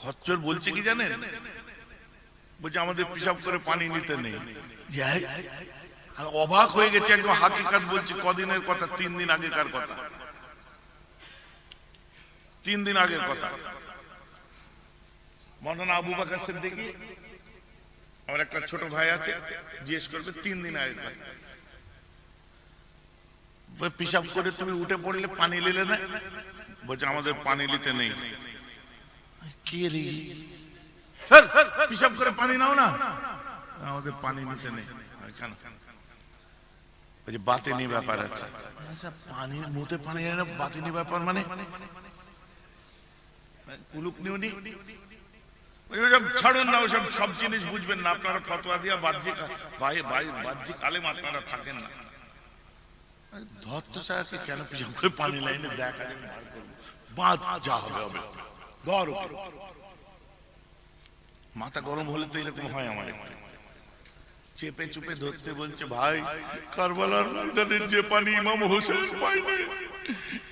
খচ্চর বলছে কি জানেন? বলছে, আমাদের পিসাব করে পানি নিতে নেই। অবাক হয়ে গেছে একদম, হাকিকাত বলছি, কদিনের কথা? তিন দিন আগেকার কথা। তিন দিন আগের কথা। আবু বাকার সিদ্দিকী, আমার একটা ছোট ভাই আছে, জিজ্ঞেস করবে, তিন দিন আগের কথা? পিসাব করে তুমি উঠে পড়লে পানি নিলে না? বলছে, আমাদের পানি নিতে নেই। কে রে পিসাব করে পানি নাও না। আমাদের পানি নিতে নেই। কেন বাতিনি ব্যাপার আছে। আচ্ছা, পানি মুতে পানি এনে বাতিনি ব্যাপার মানে? কুলুক নিউনি ওই ছাড়ুন না ওসব সব জিনিস বুঝবেন না। আপনারা ফতোয়া দিয়া বাহ্যিক ভাই ভাই বাহ্যিক আলেম আপনারা থাকেন না। ধত্ত সাহেবকে কেন পিছন করে পানি লাইনে দেখা বার করব। বাদ যা হবে হবে। মাথা গরম হলে তো এরকম হয় আমার চেপে চুপে ধরতে বলছে ভাই কারবালার ময়দানে যে পানি ইমাম হোসেন পাইনি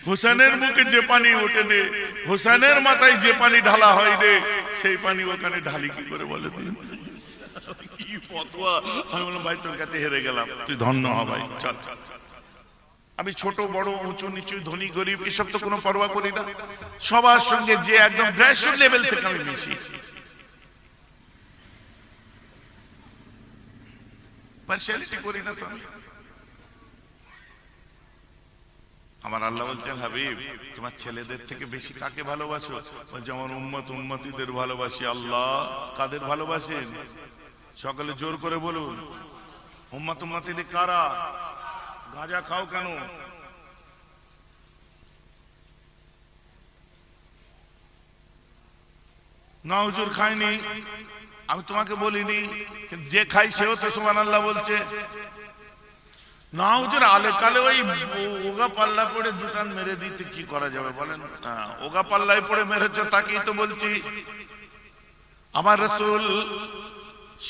হোসেনের মুখে যে পানি ওঠে নে হোসেনের মাথায় যে পানি ঢালা হয় রে সেই পানি ওখানে ঢালি কি করে বলে তুই আমি বললাম ভাই তোর কাছে হেরে গেলাম। তুই ধন্য হ ভাই চল চল। আমি ছোট, বড়, উঁচু, নিচু, ধনী, গরিব, এসব তো কোনো পরোয়া করি না। সবার সঙ্গে যে একদম গ্রাসরুট লেভেল থেকে আমি মিশি। পার্সিয়ালিটি করি না তো আমার আল্লাহ বলছেন, হাবিব, তোমার ছেলেদের থেকে বেশি কাকে ভালোবাসো? যেমন উম্মত উম্মতিদের ভালোবাসি আল্লাহ। কাদের ভালোবাসেন? সকালে জোর করে বলুন। উম্মত উম্মতিদের কারা? গাঁজা খাও কেন? না হুজুর খাইনি। আমি তোমাকে বলিনি যে খাই সেও তো সুমান আল্লাহ বলছে। না হুজুর আলে কালে ওই ওগা পাল্লা পড়ে দুটান মেরে দিতে কি করা যাবে বলেন? হ্যাঁ, ওগা পাল্লায় পড়ে মেরেছে তাকেই তো বলছি। আমার রসুল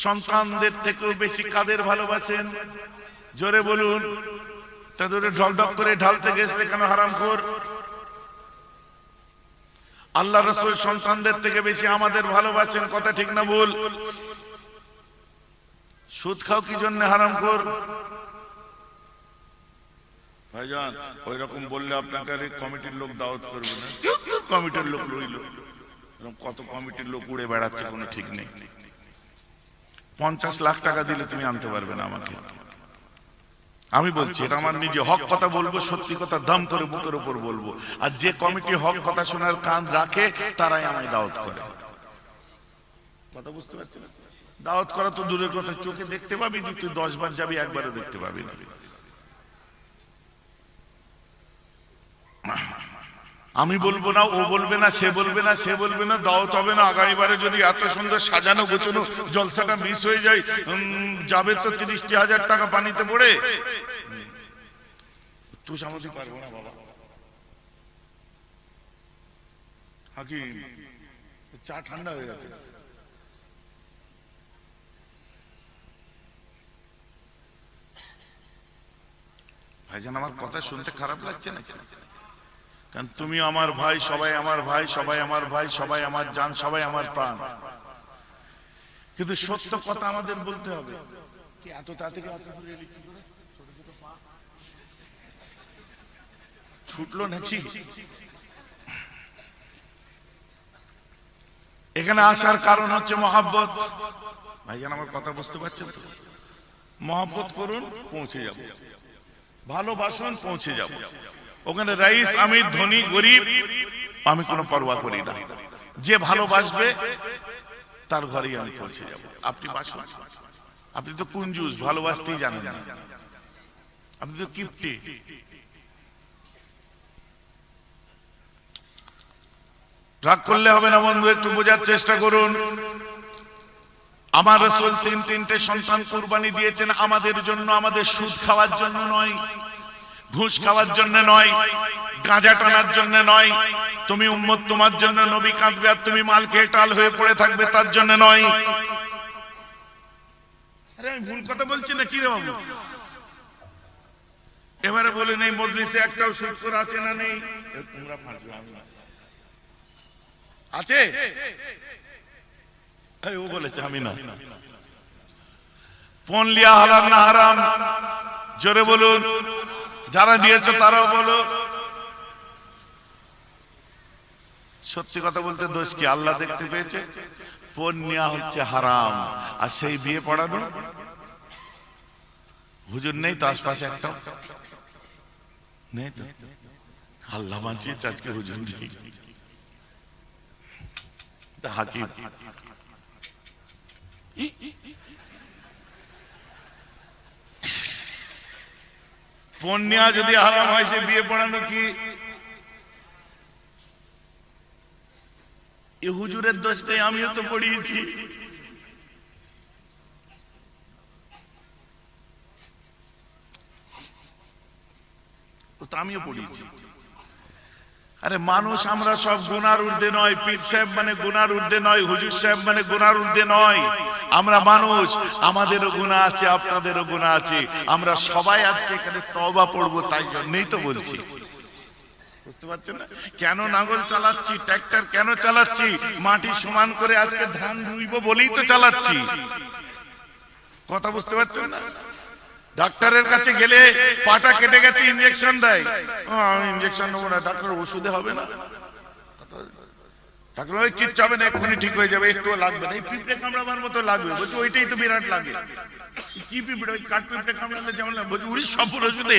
সন্তানদের থেকেও বেশি কাদের ভালোবাসেন? জোরে বলুন। করে ঢালতে গেছে কেন হারাম খোর আল্লাহ রসুল সন্তানদের থেকে বেশি আমাদের ভালোবাসেন, কথা ঠিক না ভুল? সুদ খাও কি জন্য হারাম খোর ভাইজান ওই রকম বললে আপনাকে কমিটির লোক দাওয়াত করবে না? কমিটির লোক রইল। কত কমিটির লোক উড়ে বেড়াচ্ছে, কোনো ঠিক নেই। পঞ্চাশ লাখ টাকা দিলে তুমি আনতে পারবে না আমাকে। আমি বলছি এটা আমার নিজে হক কথা বলব সত্যি কথা দাম করে বুকের উপর বলব। আর যে কমিটি হক কথা শোনার কান রাখে তারাই আমায় দাওয়াত করে। কথা বুঝতে পারছি না? দাওয়াত করা তো দূরের কথা চোখে দেখতে পাবি না তুই দশ বার যাবি একবারও দেখতে পাবি না। আমি বলব না, ও বলবে না, সে বলবে না, সে বলবে না দাওয়াত হবে না আগামীবারে যদি এত সুন্দর সাজানো গোছানো জলসাটা মিস হয়ে যায় যাবে তো তিরিশটি হাজার টাকা পানিতে পড়ে। তুই সামলাতে পারব না, বাবা। চা ঠান্ডা হয়ে গেছে। ভাইজান, আমার কথা শুনতে খারাপ লাগছে না কারণ তুমি আমার ভাই, সবাই আমার ভাই, সবাই আমার ভাই, সবাই আমার জান, সবাই আমার প্রাণ। কিন্তু সত্য কথা আমাদের বলতে হবে। এত তাড়াতাড়ি। ছুটলো নাকি? এখানে আসার কারণ হচ্ছে মহাব্বত। ভাইজান আমার কথা বুঝতে পারছেন তো? মহাব্বত করুন, পৌঁছে যাব। ভালোবাসুন, পৌঁছে যাব। ওখানে রাইস, আমি ধনী, গরিব, আমি কোনো পরোয়া করি না। যে ভালোবাসবে, তার ঘরেই আমি পৌঁছে যাব। আপনি আপনি তো কুঞ্জুস, ভালোবাসতেই জানেন না। আপনি তো কিপ্টে। রাগ করলে হবে না, বন্ধু, একটু বোঝার চেষ্টা করুন। আমার রসুল তিন তিনটে সন্তান কুরবানি দিয়েছেন, আমাদের জন্য, আমাদের সুদ খাওয়ার জন্য নয়। ঘুষ খাওয়ার জন্য নয়, গাঁজা টানার জন্য নয়, তুমি উম্মত তোমার জন্য নবী কাঁদবে আর তুমি মাল খেয়ে টাল হয়ে পড়ে থাকবে তার জন্য নয়। ভুল কথা বলছি না বাবু? এবারে বলে নেই, মজলিসে একটাও আছে না নেই? তোমরা ফাঁসবে আছে? ও বলেছে, আমি না। পন লিয়া হারাম না হারাম? জোরে বলুন। যারা নিয়েছো তারাও বলো। সত্যি কথা বলতে দোষ কি? আল্লাহ দেখতে পেয়েছে? পণ নেওয়া হচ্ছে হারাম। আর সেই বিয়ে পড়ানো? হুজুর নেই তো আশপাশে একটা নেই তো? আল্লাহ বাঁচিয়েছে আজকে হুজুর নেই। হাকিম। পণ নেওয়া যদি হারাম হয়, সে বিয়ে পড়ানো কি? হুজুরের দোষ নেই আমিও তো পড়িয়েছি। আমিও পড়িয়েছি। আরে মানুষ আমরা সব গুনার ঊর্ধ্বে নয়, পীর সাহেব মানে গুনার ঊর্ধ্বে নয়, হুজুর সাহেব মানে গুনার ঊর্ধ্বে নয়। আমরা মানুষ, আমাদেরও গুণা আছে, আপনাদেরও গুণা আছে। আমরা সবাই আজকে এখানে তবা পড়ব, তাই জন্যই তো বলছি। বুঝতে পারছেন কেন নাঙ্গল চালাচ্ছি? ট্র্যাক্টর কেন চালাচ্ছি? মাটি সমান করে আজকে ধান রুইব বলেই তো চালাচ্ছি। কথা বুঝতে পারছেন না? ডাক্তারের কাছে গেলে পাটা কেটে গেছে ইঞ্জেকশন দেয়। ইঞ্জেকশন নেব না, ডাক্তার ওষুধে হবে না। বলে, না এক্ষুনি ঠিক হয়ে যাবে একটু লাগবে না। এই পিঁপড়ে কামড়াবার মতো লাগবে। বলছি ওইটাই তো বিরাট লাগে। কি পিঁপড়ে ওই কাঠ পিঁপড়ে কামড়ালে যেমন লাগে। বলছি উড়ি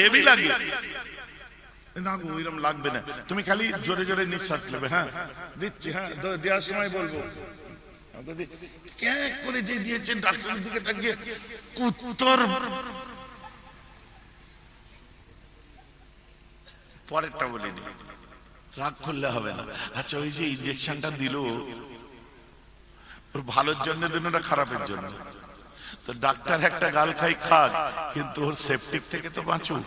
হেভি লাগে। না গো ওইরকম লাগবে না। তুমি খালি জোরে জোরে নিঃশ্বাস নেবে হ্যাঁ? দিচ্ছি হ্যাঁ? দেওয়ার সময় বলব। করে যে দিয়েছেন ডাক্তারের দিকে তাকিয়ে কুত্তর পরেরটা বলিনি। রাগ করলে হবে না। আচ্ছা ওই যে ইঞ্জেকশনটা দিল, ওর ভালোর জন্য দিল না খারাপের জন্য? তো ডাক্তার একটা গাল খাই, খাক, কিন্তু ওর সেপটিক থেকে তো বাঁচুক।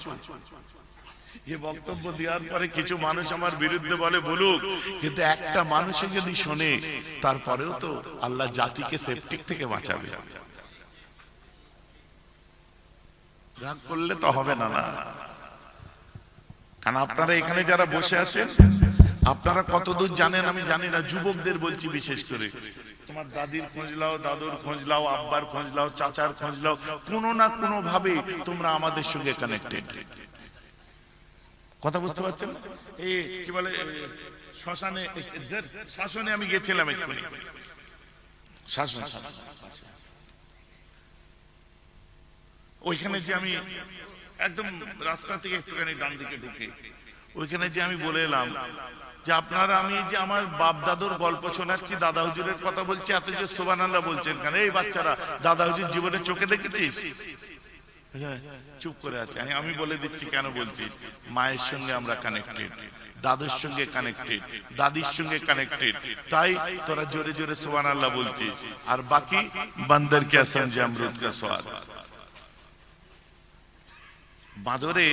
যে বক্তব্য দেওয়ার পরে কিছু মানুষ আমার বিরুদ্ধে বলে, বলুক। কিন্তু একটা মানুষে যদি শোনে, তারপরেও তো আল্লাহ জাতিকে সেপটিক থেকে বাঁচাবে। রাগ করলে তো হবে না না। কারণ আপনারা এখানে যারা বসে আছেন আপনারা কতদূর জানেন আমি জানি না যুবকদের বলছি বিশেষ করে তোমার দাদির খোঁজ লাও দাদুর খোঁজ লাও আব্বার খোঁজ লাও চাচার খোঁজ লাও কোনো না কোনো ভাবে তোমরা আমাদের সঙ্গে কানেক্টেড কথা বুঝতে পারছেন? এই কি বলে শ্মশানে শাসনে আমি গেছিলাম এক্ষুনি শাসন। ওইখানে যে আমি একদম রাস্তা থেকে একটুখানি ডান দিকে ঢুকে। ওইখানে যে আমি বলে এলাম যে আপনারা আমি যে আমার বাপ দাদুর গল্প শোনাচ্ছি দাদা হুজুরের কথা বলছি এত যে সোবান আল্লাহ বলছেন কেন? এই বাচ্চারা দাদা হুজুর জীবনে চোখে দেখেছিস? হ্যাঁ, চুপ করে আছে। আমি- বলে দিচ্ছি কেন বলছি? মায়ের সঙ্গে আমরা কানেক্টেড দাদুর সঙ্গে কানেক্টেড দাদির সঙ্গে কানেক্টেড তাই তোরা জোরে জোরে সোবান আল্লাহ বলছিস। আর বাকি বান্দর কে সমঝে অমরুদ কা স্বাদ বাঁদরে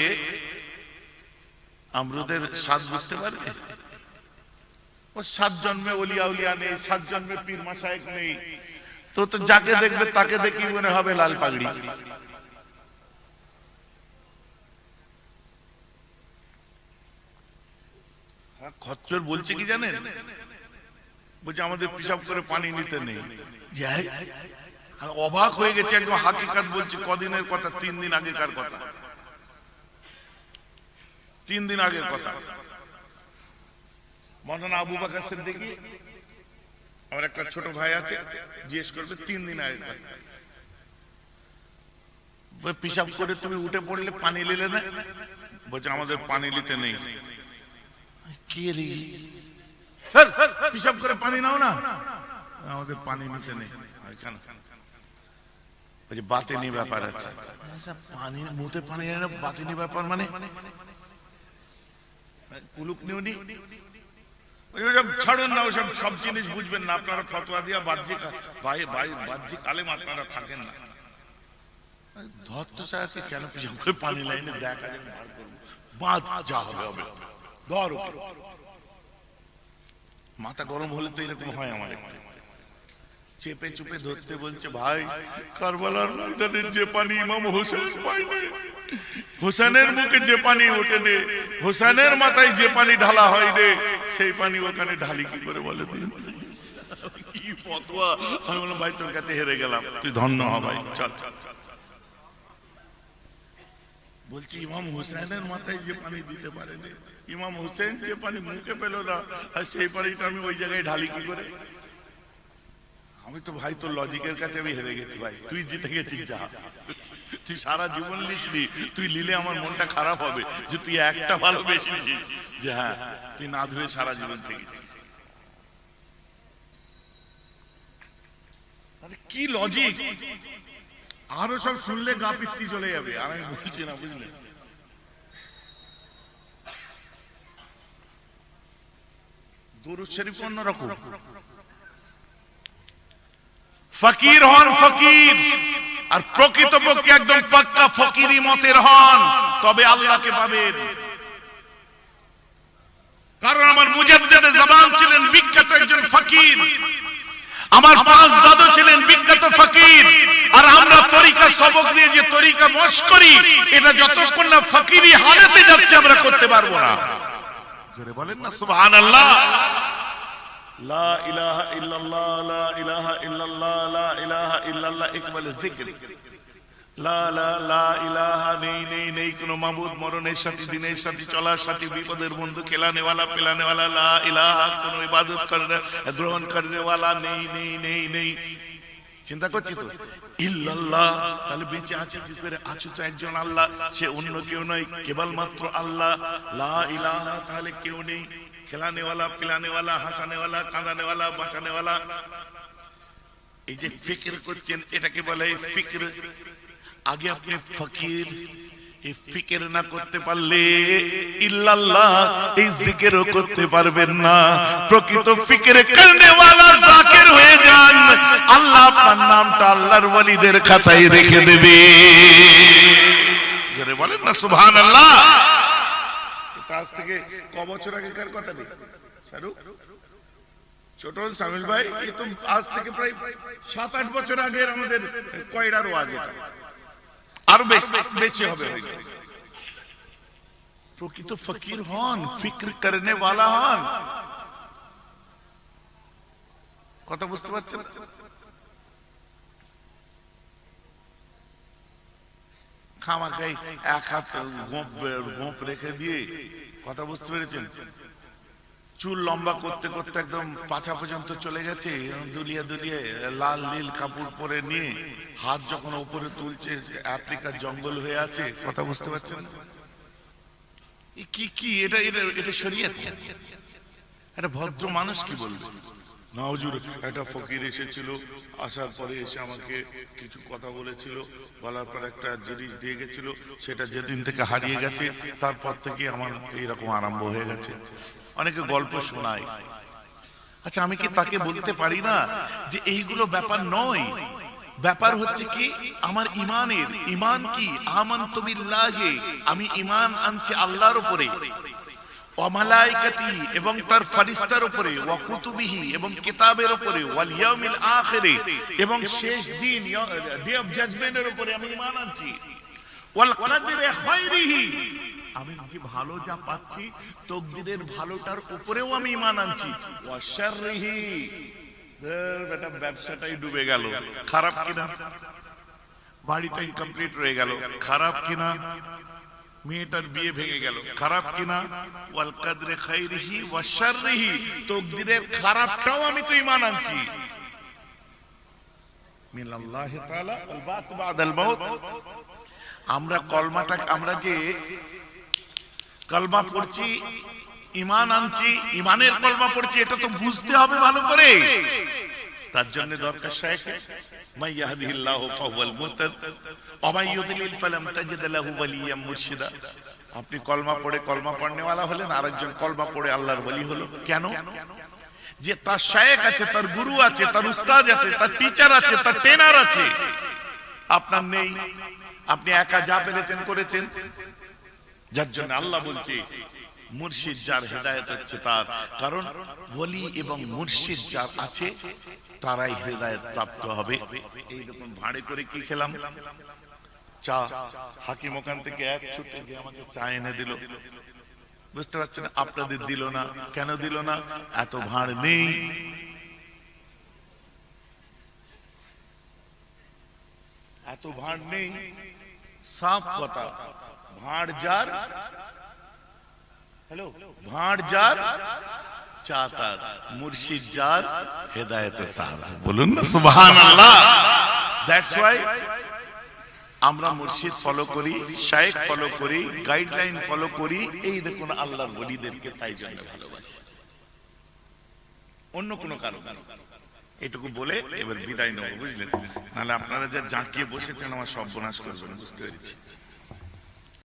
আমরুদের স্বাদ বুঝতে পারবে? ও সাত জন্মে অলিয়া উলিয়া নেই সাত জন্মে পীর মাসায়েক নেই। তো তো যাকে দেখবে তাকে দেখি মনে হবে লাল পাগড়ি। হ্যাঁ, খচ্চর বলছে কি জানেন? বলছে আমাদের পিসাব করে পানি নিতে নেই। অবাক হয়ে গেছে একদম হাকিকাত বলছি কদিনের কথা? তিন দিন আগেকার কথা। তিন দিন আগের কথা। মৌলানা আবু বাকার সিদ্দিকী আমার একটা ছোট ভাই আছে জিজ্ঞেস করবে তিন দিন আগে কথা। পিসাব করে তুমি উঠে পড়লে পানি নিলে না? বলছে আমাদের পানি নিতে নেই। কে রে? পিসাব করে পানি নাও না। আমাদের পানি নিতে নেই। এখানে। বাতেনি ব্যাপার আছে। আচ্ছা, পানি মুতে পানি বাতেনি ব্যাপার মানে? কুলুক ছাড়ুন না ওসব সব জিনিস বুঝবেন না। আপনারা ফতোয়া দিয়া বাহ্যিক বাহ্যিক আলেম আপনারা থাকেন না। কেন পানি লাইনে দেখা করব। যা হবে হবে। ধর মাথা গরম হলে তো এরকম হয় আমার চেপে চুপে ধরতে বলছে, ভাই, কারবালার ময়দানে যে পানি ইমাম হোসেন হোসেনের মুখে যে পানি ওঠে নে হোসেনের মাথায় যে পানি ঢালা হয় রে সেই পানি ওখানে ঢালি কি করে বলে তুই আমি বললাম ভাই তোর কাছে হেরে গেলাম। তুই ধন্য হ ভাই চল। বলছি ইমাম হুসেনের মাথায় যে পানি দিতে পারেনি ইমাম হুসেন যে পানি মুখে পেল না আর সেই পানিটা আমি ওই জায়গায় ঢালি কি করে? আমি তো ভাই, তোর লজিকের কাছে আমি হেরে গেছি ভাই। তুই জিতে গেছিস যা। তুই সারা জীবন লিসলি তুই লিলে আমার মনটা খারাপ হবে যে তুই একটা ভালোবেসেছিস যে হ্যাঁ তুই না ধুয়ে সারা জীবন থেকে কি লজিক আরও সব শুনলে গা পিত্তি চলে যাবে। আর আমি বলছি না, বুঝলে? দরুদ শরীফ অন্যরকম। ফকির হন ফকির। আর প্রকৃতপক্ষে একদম পাক্কা ফকিরি মতের হন, তবে আল্লাহকে পাবেন। কারণ আমার মুজাদ্দেদে জবান ছিলেন বিখ্যাত একজন ফকির। আমার পাঁচ দাদু ছিলেন বিখ্যাত ফকির। আর আমরা তরিকা সবক নিয়ে যে তরিকা মশ করি, এটা যতক্ষণ না ফকিরি হালাতে যাচ্ছে আমরা করতে পারব না। বলেন না, সুবহানাল্লাহ। লা ইলাহা ইল্লাল্লাহ, লা ইলাহা ইল্লাল্লাহ, লা লা লা লা নেই নেই নেই, কোন মাবুদ মরণের সাথে, দিনের সাথে, চলার সাথে, বিপদের বন্ধু, খেলানেওয়ালা লা ইলাহা, কোন ইবাদত করনে গ্রহণ করনেওয়ালা নেই নেই নেই নেই। চিন্তা করছি তো? ইল্লাল্লাহ, তাহলে বেঁচে আছে কি করে? আছে তো একজন আল্লাহ, সে অন্য কেউ নয়, কেবলমাত্র আল্লাহ। লা ইলাহা, তাহলে কেউ নেই। খেলানেওয়ালা, পিলানেওয়ালা, হাসানেওয়ালা, কাঁদানেওয়ালা, বাঁচানেওয়ালা। এই যে ফিকির করছেন, এটাকে বলে ফিকির। আগে আপনি ফকির ফিকের না করতে পারলে ইল্লাল্লাহ এই জিকিরও করতে পারবেন না। প্রকৃত ফিকির করনে ওয়ালা জাকির হয়ে যান। আল্লাহ আপনার নামটা আল্লাহর ওয়ালিদের খাতায় রেখে দেবে। জোরে বলেন না, সুবহানাল্লাহ। আজ থেকে ক বছর আগেকার কথা নেই। শাহরুখ ছোট সামিল ভাই আজ থেকে প্রায় সাত, আট বছর আগের আমাদের ওয়াজ আরও বেশি হবে প্রকৃত ফকির হন, ফিক্র করনে কথা বুঝতে পারছেন? খামাখাই এক হাত গোপ গোপ রেখে দিয়ে, কথা বুঝতে পেরেছেন? চুল লম্বা করতে করতে একদম পাছা পর্যন্ত চলে গেছে দুলিয়া দুলিয়ে লাল নীল কাপড় পরে নিয়ে হাত যখন উপরে তুলছে, আফ্রিকার জঙ্গল হয়ে আছে, কথা বুঝতে পারছেন? কি কি? এটা এটা এটা শরীয়ত? একটা ভদ্র মানুষ কি বলবে? না হুজুর একটা ফকির এসেছিল, আসার পরে এসে আমাকে কিছু কথা বলেছিল, বলার পর একটা জিনিস দিয়ে গেছিল, সেটা যেদিন থেকে হারিয়ে গেছে, তারপর থেকে আমার এরকম আরম্ভ হয়ে গেছে। অনেকে গল্প শোনায়। আচ্ছা আমি কি তাকে বলতে পারি না যে এইগুলো ব্যাপার নয়? ব্যাপার হচ্ছে কি, আমার ইমানের ইমান কি? আমান বিল্লাহে, আমি ইমান আনছি আল্লাহর উপরে। অমালাইকাতি এবং তার ফারিস্তার উপরে, ওয়া কুতুবিহি এবং কিতাবের উপরে, ওয়াল ইয়াউমিল আখিরে এবং শেষ দিন ডে অফ জাজমেন্টের উপরে আমি ঈমান আনছি। ওয়াল কদরে খায়রিহি। আমি যে ভালো যা পাচ্ছি, তকদিরের ভালোটার উপরেও আমি ঈমান আনছি। ওয়া শাররিহি। বেটা, ব্যবসাটাই ডুবে গেল। খারাপ কিনা? বাড়িটা ইনকমপ্লিট রয়ে গেল। খারাপ কিনা? মেয়েটার বিয়ে ভেঙে গেল। খারাপ কিনা? ওয়াল কাদরে খাইরিহি ওয়া শাররিহি। তকদিরের খারাপটাও আমি তো ঈমান আনছি। মিনাল্লাহ তাআলা আল বাস বাদাল মউত। আমরা কলমাটা আমরা যে কলমা পড়ছি, ঈমান আনছি, ঈমানের কলমা পড়ছি, এটা তো বুঝতে হবে ভালো করে। তার জন্য দরকার শেখ মাইয়াহদিল্লাহু ফাহুয়াল মুহতাদ আপনি কলমা পড়ে কলমা পড়নেওয়ালা হলেন আর একজন কলমা পড়ে আল্লাহর বলি হলো। কেন? যে তার শায়েক আছে, তার গুরু আছে, তার উস্তাদ আছে, তার টিচার আছে, তার ট্রেনার আছে। আপনার নেই। আপনি একা যা পেরেছেন, করেছেন। যার জন্য আল্লাহ বলছে, মুর্শিদ যার হৃদায়ত হচ্ছে তার। কারণ বলি এবং মুর্শিদ যার আছে, তারাই হৃদায়ত প্রাপ্ত হবে। এইরকম ভাড়ে করে কি খেলাম? চা, হাকিম ওখান থেকে এক ছুটে গিয়ে আমাকে চা এনে দিল। বুঝতে পারছেন? আপনাদের দিল না। কেন দিল না? এত ভাঁড় নেই। এত ভাঁড় নেই। সাফ কথা। ভাঁড় যার, হ্যালো, ভাঁড় যার, চা তার। মুর্শিদ যার, হেদায়েত তার। বলুন না, সুবহানাল্লাহ। দ্যাটস ওয়াই আমরা মুর্শিদ ফলো করি, শায়েখ ফলো করি গাইডলাইন ফলো করি, এই দেখুন আল্লাহর বলিদেরকে তাই জন্য ভালোবাসি। অন্য কোনো কারণ। এটুকু বলে এবার বিদায় নেব, বুঝলেন? নাহলে আপনারা যা জাঁকিয়ে বসেছেন, আমার সব বনাশ করবেন, বুঝতে পেরেছি।